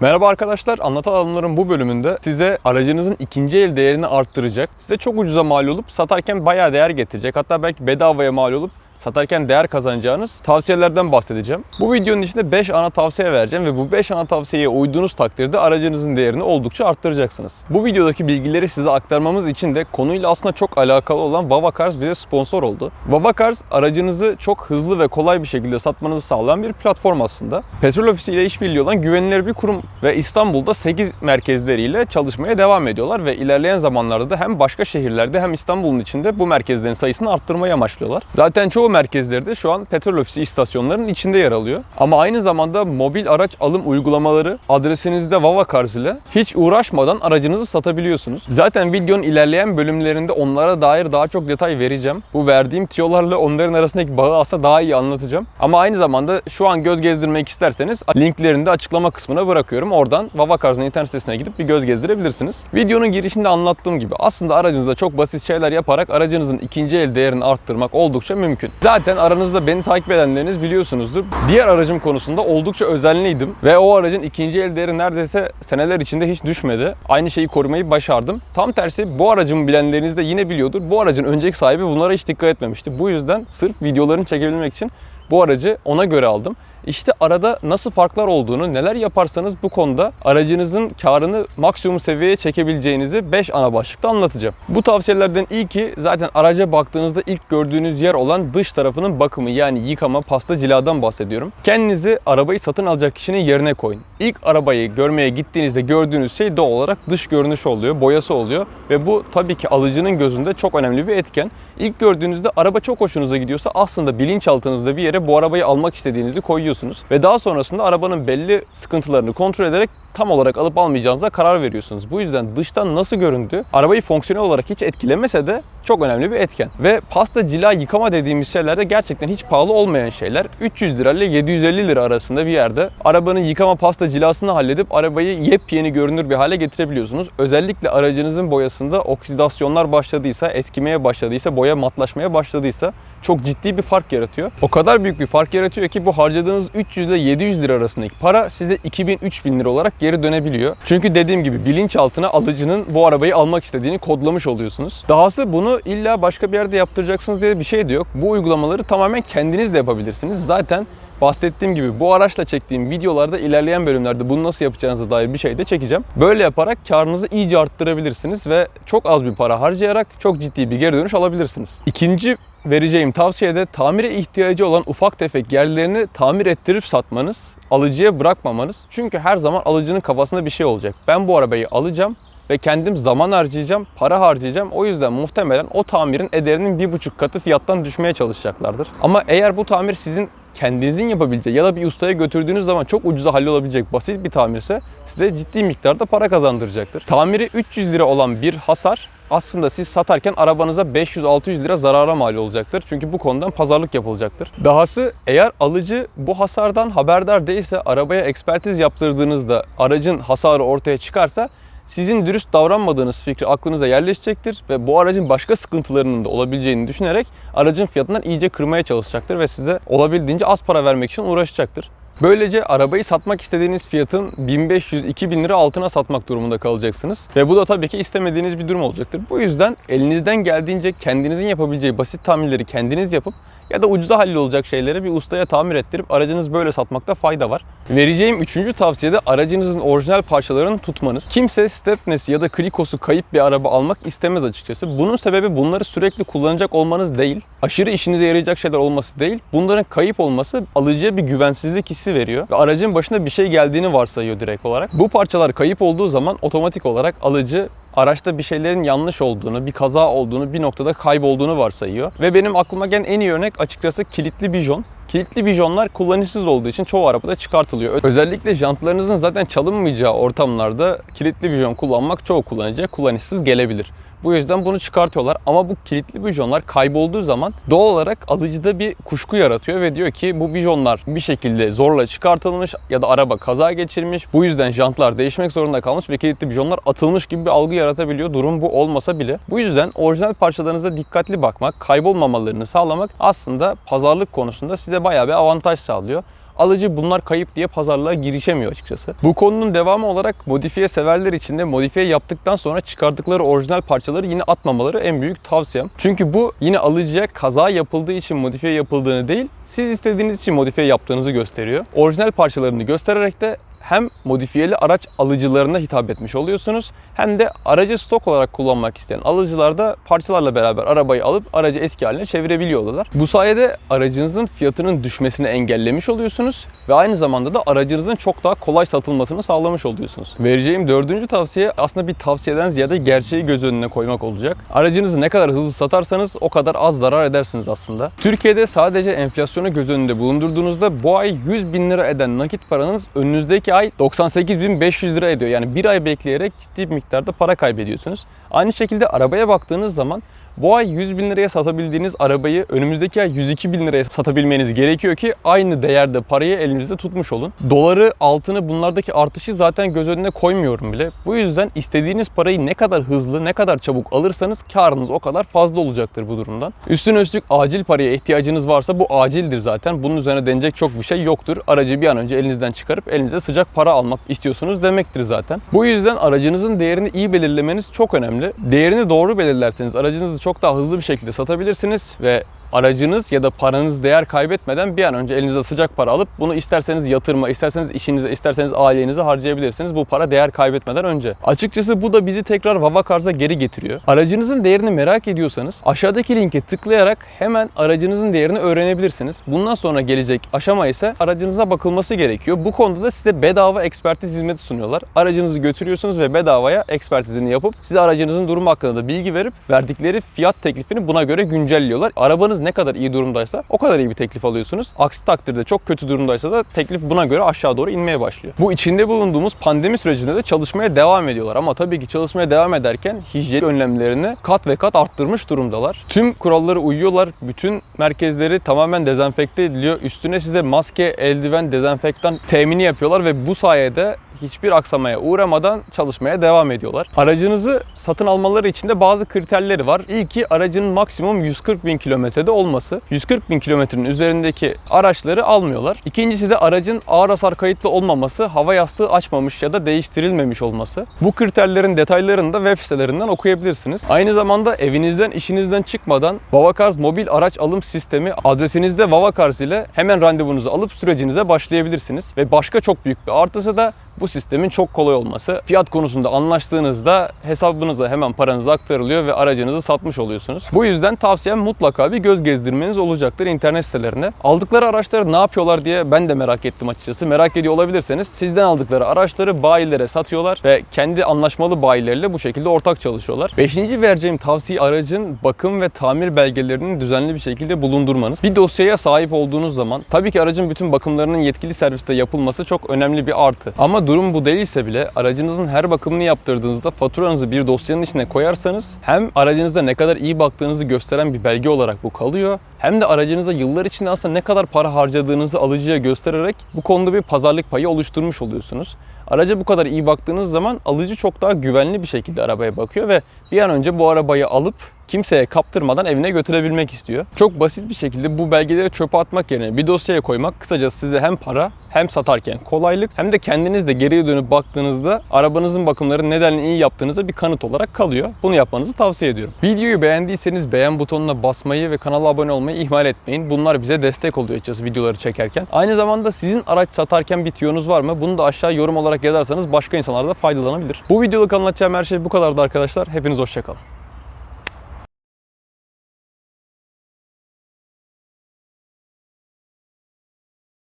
Merhaba arkadaşlar, Anlatan Adamların bu bölümünde size aracınızın ikinci el değerini arttıracak, size çok ucuza mal olup satarken bayağı değer getirecek, hatta belki bedavaya mal olup satarken değer kazanacağınız tavsiyelerden bahsedeceğim. Bu videonun içinde 5 ana tavsiye vereceğim ve bu 5 ana tavsiyeye uyduğunuz takdirde aracınızın değerini oldukça arttıracaksınız. Bu videodaki bilgileri size aktarmamız için de konuyla aslında çok alakalı olan Vava Cars bize sponsor oldu. Vava Cars aracınızı çok hızlı ve kolay bir şekilde satmanızı sağlayan bir platform aslında. Petrol Ofisi ile işbirliği olan güvenilir bir kurum ve İstanbul'da 8 merkezleriyle çalışmaya devam ediyorlar ve ilerleyen zamanlarda da hem başka şehirlerde hem İstanbul'un içinde bu merkezlerin sayısını arttırmayı amaçlıyorlar. Zaten çoğu merkezleri de şu an petrol ofisi istasyonlarının içinde yer alıyor. Ama aynı zamanda mobil araç alım uygulamaları adresinizde Vava Cars ile hiç uğraşmadan aracınızı satabiliyorsunuz. Zaten videonun ilerleyen bölümlerinde onlara dair daha çok detay vereceğim. Bu verdiğim tiyolarla onların arasındaki bağı aslında daha iyi anlatacağım. Ama aynı zamanda şu an göz gezdirmek isterseniz linklerini de açıklama kısmına bırakıyorum. Oradan Vava Cars'ın internet sitesine gidip bir göz gezdirebilirsiniz. Videonun girişinde anlattığım gibi aslında aracınızda çok basit şeyler yaparak aracınızın ikinci el değerini arttırmak oldukça mümkün. Zaten aranızda beni takip edenleriniz biliyorsunuzdur. Diğer aracım konusunda oldukça özenliydim ve o aracın ikinci el değeri neredeyse seneler içinde hiç düşmedi. Aynı şeyi korumayı başardım. Tam tersi bu aracımı bilenleriniz de yine biliyordur. Bu aracın önceki sahibi bunlara hiç dikkat etmemişti. Bu yüzden sırf videolarını çekebilmek için bu aracı ona göre aldım. İşte arada nasıl farklar olduğunu, neler yaparsanız bu konuda aracınızın karını maksimum seviyeye çekebileceğinizi 5 ana başlıkta anlatacağım. Bu tavsiyelerden ilki zaten araca baktığınızda ilk gördüğünüz yer olan dış tarafının bakımı yani yıkama, pasta, ciladan bahsediyorum. Kendinizi arabayı satın alacak kişinin yerine koyun. İlk arabayı görmeye gittiğinizde gördüğünüz şey doğal olarak dış görünüş oluyor, boyası oluyor ve bu tabii ki alıcının gözünde çok önemli bir etken. İlk gördüğünüzde araba çok hoşunuza gidiyorsa aslında bilinçaltınızda bir yere bu arabayı almak istediğinizi koyuyorsunuz. Ve daha sonrasında arabanın belli sıkıntılarını kontrol ederek tam olarak alıp almayacağınıza karar veriyorsunuz. Bu yüzden dıştan nasıl göründü arabayı fonksiyonel olarak hiç etkilemese de çok önemli bir etken. Ve pasta cila yıkama dediğimiz şeyler de gerçekten hiç pahalı olmayan şeyler. 300 lira ile 750 lira arasında bir yerde arabanın yıkama pasta cilasını halledip arabayı yepyeni görünür bir hale getirebiliyorsunuz. Özellikle aracınızın boyasında oksidasyonlar başladıysa, eskimeye başladıysa, boya matlaşmaya başladıysa çok ciddi bir fark yaratıyor. O kadar büyük bir fark yaratıyor ki bu harcadığınız 300 ile 700 lira arasındaki para size 2000-3000 lira olarak geri dönebiliyor. Çünkü dediğim gibi bilinçaltına alıcının bu arabayı almak istediğini kodlamış oluyorsunuz. Dahası bunu illa başka bir yerde yaptıracaksınız diye bir şey de yok. Bu uygulamaları tamamen kendiniz de yapabilirsiniz. Zaten bahsettiğim gibi bu araçla çektiğim videolarda ilerleyen bölümlerde bunu nasıl yapacağınıza dair bir şey de çekeceğim. Böyle yaparak karınızı iyice arttırabilirsiniz ve çok az bir para harcayarak çok ciddi bir geri dönüş alabilirsiniz. İkinci vereceğim tavsiyede tamire ihtiyacı olan ufak tefek yerlerini tamir ettirip satmanız, alıcıya bırakmamanız. Çünkü her zaman alıcının kafasında bir şey olacak. Ben bu arabayı alacağım ve kendim zaman harcayacağım, para harcayacağım. O yüzden muhtemelen o tamirin ederinin bir buçuk katı fiyattan düşmeye çalışacaklardır. Ama eğer bu tamir sizin kendinizin yapabileceği ya da bir ustaya götürdüğünüz zaman çok ucuza hallolabilecek basit bir tamirse size ciddi miktarda para kazandıracaktır. Tamiri 300 lira olan bir hasar aslında siz satarken arabanıza 500-600 lira zarara mal olacaktır. Çünkü bu konudan pazarlık yapılacaktır. Dahası eğer alıcı bu hasardan haberdar değilse arabaya ekspertiz yaptırdığınızda aracın hasarı ortaya çıkarsa sizin dürüst davranmadığınız fikri aklınıza yerleşecektir ve bu aracın başka sıkıntılarının da olabileceğini düşünerek aracın fiyatından iyice kırmaya çalışacaktır ve size olabildiğince az para vermek için uğraşacaktır. Böylece arabayı satmak istediğiniz fiyatın 1500-2000 lira altına satmak durumunda kalacaksınız. Ve bu da tabii ki istemediğiniz bir durum olacaktır. Bu yüzden elinizden geldiğince kendinizin yapabileceği basit tamirleri kendiniz yapıp ya da ucuza hallolacak şeyleri bir ustaya tamir ettirip aracınızı böyle satmakta fayda var. Vereceğim üçüncü tavsiyede aracınızın orijinal parçalarını tutmanız. Kimse stepnesi ya da krikosu kayıp bir araba almak istemez açıkçası. Bunun sebebi bunları sürekli kullanacak olmanız değil. Aşırı işinize yarayacak şeyler olması değil. Bunların kayıp olması alıcıya bir güvensizlik hissi veriyor. Ve aracın başına bir şey geldiğini varsayıyor direkt olarak. Bu parçalar kayıp olduğu zaman otomatik olarak alıcı araçta bir şeylerin yanlış olduğunu, bir kaza olduğunu, bir noktada kaybolduğunu varsayıyor. Ve benim aklıma gelen en iyi örnek açıkçası kilitli bijon. Kilitli bijonlar kullanışsız olduğu için çoğu arabada çıkartılıyor. Özellikle jantlarınızın zaten çalınmayacağı ortamlarda kilitli bijon kullanmak çoğu kullanıcıya kullanışsız gelebilir. Bu yüzden bunu çıkartıyorlar ama bu kilitli bijonlar kaybolduğu zaman doğal olarak alıcıda bir kuşku yaratıyor ve diyor ki bu bijonlar bir şekilde zorla çıkartılmış ya da araba kaza geçirmiş. Bu yüzden jantlar değişmek zorunda kalmış ve kilitli bijonlar atılmış gibi bir algı yaratabiliyor. Durum bu olmasa bile. Bu yüzden orijinal parçalarınıza dikkatli bakmak, kaybolmamalarını sağlamak aslında pazarlık konusunda size bayağı bir avantaj sağlıyor. Alıcı bunlar kayıp diye pazarlığa girişemiyor açıkçası. Bu konunun devamı olarak modifiye severler için de modifiye yaptıktan sonra çıkardıkları orijinal parçaları yine atmamaları en büyük tavsiyem. Çünkü bu yine alıcıya kaza yapıldığı için modifiye yapıldığını değil, siz istediğiniz için modifiye yaptığınızı gösteriyor. Orijinal parçalarını göstererek de hem modifiyeli araç alıcılarına hitap etmiş oluyorsunuz hem de aracı stok olarak kullanmak isteyen alıcılar da parçalarla beraber arabayı alıp aracı eski haline çevirebiliyorlar. Bu sayede aracınızın fiyatının düşmesini engellemiş oluyorsunuz ve aynı zamanda da aracınızın çok daha kolay satılmasını sağlamış oluyorsunuz. Vereceğim dördüncü tavsiye aslında bir tavsiyeden ziyade gerçeği göz önüne koymak olacak. Aracınızı ne kadar hızlı satarsanız o kadar az zarar edersiniz aslında. Türkiye'de sadece enflasyonu göz önünde bulundurduğunuzda bu ay 100 bin lira eden nakit paranız önünüzdeki ay 98.500 lira ediyor. Yani bir ay bekleyerek ciddi bir miktarda para kaybediyorsunuz. Aynı şekilde arabaya baktığınız zaman bu ay 100 bin liraya satabildiğiniz arabayı önümüzdeki ay 102 bin liraya satabilmeniz gerekiyor ki aynı değerde parayı elinizde tutmuş olun. Doları, altını bunlardaki artışı zaten göz önüne koymuyorum bile. Bu yüzden istediğiniz parayı ne kadar hızlı, ne kadar çabuk alırsanız karınız o kadar fazla olacaktır bu durumdan. Üstüne üstlük acil paraya ihtiyacınız varsa bu acildir zaten. Bunun üzerine denecek çok bir şey yoktur. Aracı bir an önce elinizden çıkarıp elinize sıcak para almak istiyorsunuz demektir zaten. Bu yüzden aracınızın değerini iyi belirlemeniz çok önemli. Değerini doğru belirlerseniz aracınızı çok daha hızlı bir şekilde satabilirsiniz ve aracınız ya da paranız değer kaybetmeden bir an önce elinize sıcak para alıp bunu isterseniz yatırma, isterseniz işinize, isterseniz ailenize harcayabilirsiniz bu para değer kaybetmeden önce. Açıkçası bu da bizi tekrar Vavacars'a geri getiriyor. Aracınızın değerini merak ediyorsanız aşağıdaki linke tıklayarak hemen aracınızın değerini öğrenebilirsiniz. Bundan sonra gelecek aşama ise aracınıza bakılması gerekiyor. Bu konuda da size bedava ekspertiz hizmeti sunuyorlar. Aracınızı götürüyorsunuz ve bedavaya ekspertizini yapıp size aracınızın durumu hakkında da bilgi verip verdikleri fiyat teklifini buna göre güncelliyorlar. Arabanız ne kadar iyi durumdaysa o kadar iyi bir teklif alıyorsunuz. Aksi takdirde çok kötü durumdaysa da teklif buna göre aşağı doğru inmeye başlıyor. Bu içinde bulunduğumuz pandemi sürecinde de çalışmaya devam ediyorlar ama tabii ki çalışmaya devam ederken hijyen önlemlerini kat ve kat arttırmış durumdalar. Tüm kurallara uyuyorlar. Bütün merkezleri tamamen dezenfekte ediliyor. Üstüne size maske, eldiven, dezenfektan temini yapıyorlar ve bu sayede hiçbir aksamaya uğramadan çalışmaya devam ediyorlar. Aracınızı satın almaları için de bazı kriterleri var. İlki aracın maksimum 140 bin kilometrede olması. 140 bin kilometrenin üzerindeki araçları almıyorlar. İkincisi de aracın ağır hasar kayıtlı olmaması, hava yastığı açmamış ya da değiştirilmemiş olması. Bu kriterlerin detaylarını da web sitelerinden okuyabilirsiniz. Aynı zamanda evinizden, işinizden çıkmadan Vavacars mobil araç alım sistemi adresinizde Vavacars ile hemen randevunuzu alıp sürecinize başlayabilirsiniz. Ve başka çok büyük bir artısı da bu sistemin çok kolay olması. Fiyat konusunda anlaştığınızda hesabınıza hemen paranız aktarılıyor ve aracınızı satmış oluyorsunuz. Bu yüzden tavsiyem mutlaka bir göz gezdirmeniz olacaktır internet sitelerine. Aldıkları araçları ne yapıyorlar diye ben de merak ettim açıkçası. Merak ediyor olabilirseniz sizden aldıkları araçları bayilere satıyorlar ve kendi anlaşmalı bayilerle bu şekilde ortak çalışıyorlar. Beşinci vereceğim tavsiye aracın bakım ve tamir belgelerini düzenli bir şekilde bulundurmanız. Bir dosyaya sahip olduğunuz zaman tabii ki aracın bütün bakımlarının yetkili serviste yapılması çok önemli bir artı. Ama durum bu değilse bile aracınızın her bakımını yaptırdığınızda faturanızı bir dosyanın içine koyarsanız hem aracınızda ne kadar iyi baktığınızı gösteren bir belge olarak bu kalıyor hem de aracınıza yıllar içinde aslında ne kadar para harcadığınızı alıcıya göstererek bu konuda bir pazarlık payı oluşturmuş oluyorsunuz. Araca bu kadar iyi baktığınız zaman alıcı çok daha güvenli bir şekilde arabaya bakıyor ve bir an önce bu arabayı alıp kimseye kaptırmadan evine götürebilmek istiyor. Çok basit bir şekilde bu belgeleri çöpe atmak yerine bir dosyaya koymak kısacası size hem para hem satarken kolaylık hem de kendiniz de geriye dönüp baktığınızda arabanızın bakımlarını neden iyi yaptığınıza bir kanıt olarak kalıyor. Bunu yapmanızı tavsiye ediyorum. Videoyu beğendiyseniz beğen butonuna basmayı ve kanala abone olmayı ihmal etmeyin. Bunlar bize destek oluyor açıkçası videoları çekerken. Aynı zamanda sizin araç satarken bir tüyonuz var mı? Bunu da aşağı yorum olarak yazarsanız başka insanlar da faydalanabilir. Bu videoluk anlatacağım her şey bu kadardı arkadaşlar. Hepiniz hoşçakalın.